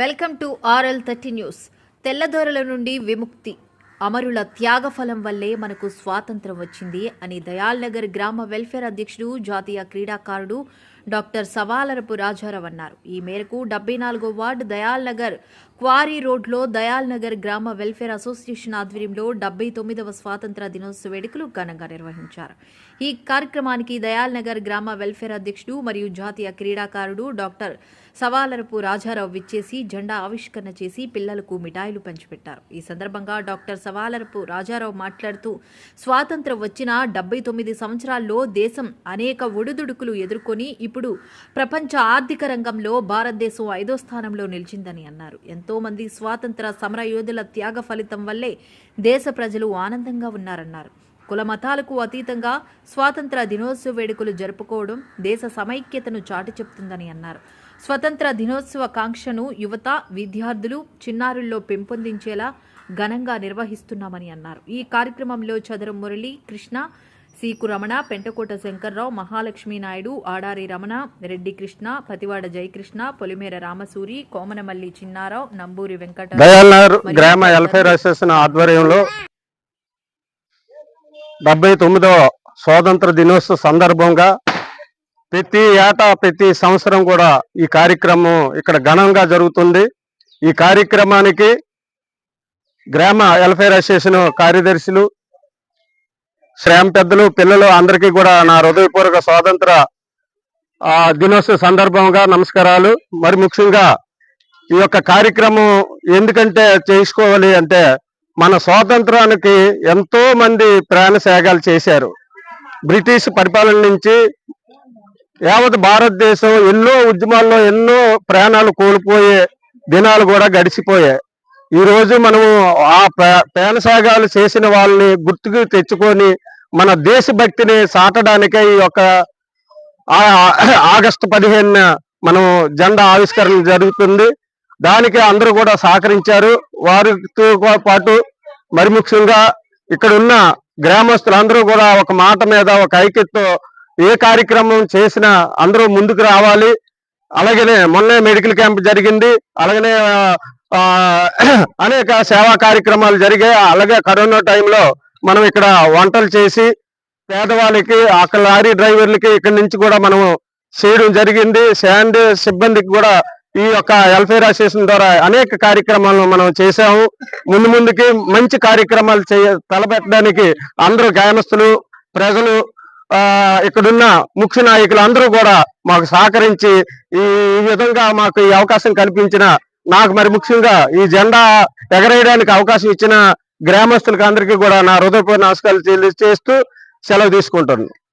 Welcome to RL thirty news. తెల్లదొరల నుండి విముక్తి. అమరుల త్యాగఫలం వల్లే మనకు స్వాతంత్రం వచ్చింది అని దయాల్ నగర్ గ్రామ వెల్ఫేర్ అధ్యక్షుడు జాతీయ క్రీడాకారుడు డాక్టర్ సవాలరపు రాజారావు అన్నారు. ఈ మేరకు డెబ్బై నాలుగో వార్డు దయాల్ నగర్ క్వారీ రోడ్లో దయాల్ నగర్ గ్రామ వెల్ఫేర్ అసోసియేషన్ ఆధ్వర్యంలో డెబ్బై తొమ్మిదవ స్వాతంత్ర దినోత్సవ వేడుకలు ఘనంగా నిర్వహించారు. ఈ కార్యక్రమానికి దయాల్ నగర్ గ్రామ వెల్ఫేర్ అధ్యక్షుడు మరియు జాతీయ క్రీడాకారుడు డాక్టర్ సవాలరపు రాజారావు విచ్చేసి జెండా ఆవిష్కరణ చేసి పిల్లలకు మిఠాయిలు పంచిపెట్టారు. ఈ సందర్భంగా డాక్టర్ సవాలరపు రాజారావు మాట్లాడుతూ స్వాతంత్రం వచ్చిన డెబ్బై తొమ్మిది సంవత్సరాల్లో దేశం అనేక ఒడిదుడుకులు ఎదుర్కొని ఇప్పుడు ప్రపంచ ఆర్థిక రంగంలో భారతదేశం ఐదో స్థానంలో నిలిచిందని అన్నారు. ఎంతో మంది స్వాతంత్ర సమర యోధుల త్యాగ ఫలితం వల్లే దేశ ప్రజలు ఆనందంగా ఉన్నారన్నారు. కుల మతాలకు అతీతంగా స్వాతంత్ర దినోత్సవ వేడుకలు జరుపుకోవడం దేశ సమైక్యతను చాటి చెప్తుందని అన్నారు. స్వతంత్ర దినోత్సవ కాంక్షను యువత విద్యార్థులు చిన్నారుల్లో పెంపొందించేలా ఘనంగా నిర్వహిస్తున్నామని అన్నారు. ఈ కార్యక్రమంలో చదరం మురళి కృష్ణ సీకు రమణ పెంటకోట శంకర్రావు మహాలక్ష్మి నాయుడు ఆడారి రమణ రెడ్డి కృష్ణ పతివాడ జయకృష్ణ పొలిమేర రామసూరి కోమనమల్లి చిన్నారావు నంబూరి వెంకట గ్రామ వెల్ఫేర్ అసోసియేషన్ ఆధ్వర్యంలో డెబ్బై తొమ్మిదవ స్వాతంత్ర దినోత్సవ సందర్భంగా ప్రతి ఏటా ప్రతి సంవత్సరం కూడా ఈ కార్యక్రమం ఇక్కడ ఘనంగా జరుగుతుంది. ఈ కార్యక్రమానికి గ్రామ వెల్ఫేర్ అసోసియేషన్ కార్యదర్శులు శ్రేమ పెద్దలు పిల్లలు అందరికీ కూడా నా హృదయపూర్వక స్వాతంత్ర దినోత్సవ సందర్భంగా నమస్కారాలు. మరి ముఖ్యంగా ఈ యొక్క కార్యక్రమం ఎందుకంటే చేసుకోవాలి అంటే మన స్వాతంత్రానికి ఎంతో మంది ప్రాణ త్యాగాలు చేశారు. బ్రిటిష్ పరిపాలన నుంచి యావత్ భారతదేశం ఎన్నో ఉద్యమాల్లో ఎన్నో ప్రాణాలు కోల్పోయే దినాలు కూడా గడిచిపోయాయి. ఈ రోజు మనము ఆ ప్రా- ప్రాణ చేసిన వాళ్ళని గుర్తుకు తెచ్చుకొని మన దేశభక్తిని సాటడానికే ఈ యొక్క ఆగస్టు పదిహేనున మనం జెండా ఆవిష్కరణ జరుగుతుంది. దానికి అందరూ కూడా సహకరించారు. వారితో పాటు మరి ముఖ్యంగా ఇక్కడ ఉన్న గ్రామస్తులందరూ కూడా ఒక మాట మీద ఒక ఐక్యతతో ఏ కార్యక్రమం చేసినా అందరూ ముందుకు రావాలి. అలాగనే మొన్నే మెడికల్ క్యాంప్ జరిగింది. అలాగనే అనేక సేవా కార్యక్రమాలు జరిగాయి. అలాగే కరోనా టైంలో మనం ఇక్కడ వంటలు చేసి పేదవాళ్ళకి అక్కడ లారీ డ్రైవర్లకి ఇక్కడి నుంచి కూడా మనము చేయడం జరిగింది. శాండ్ సిబ్బందికి కూడా ఈ యొక్క వెల్ఫేర్ అసోసియేషన్ ద్వారా అనేక కార్యక్రమాలను మనం చేశాము. ముందు ముందుకి మంచి కార్యక్రమాలు చేయ తలపెట్టడానికి అందరూ గ్రామస్తులు ప్రజలు ఇక్కడున్న ముఖ్య నాయకులు అందరూ కూడా మాకు సహకరించి ఈ ఈ విధంగా మాకు ఈ అవకాశం కల్పించిన నాకు మరి ముఖ్యంగా ఈ జెండా ఎగరేయడానికి అవకాశం ఇచ్చిన గ్రామస్తులకు అందరికీ కూడా నా హృదయపూర్వ నమస్కారాలు చేస్తూ సెలవు తీసుకుంటున్నాను.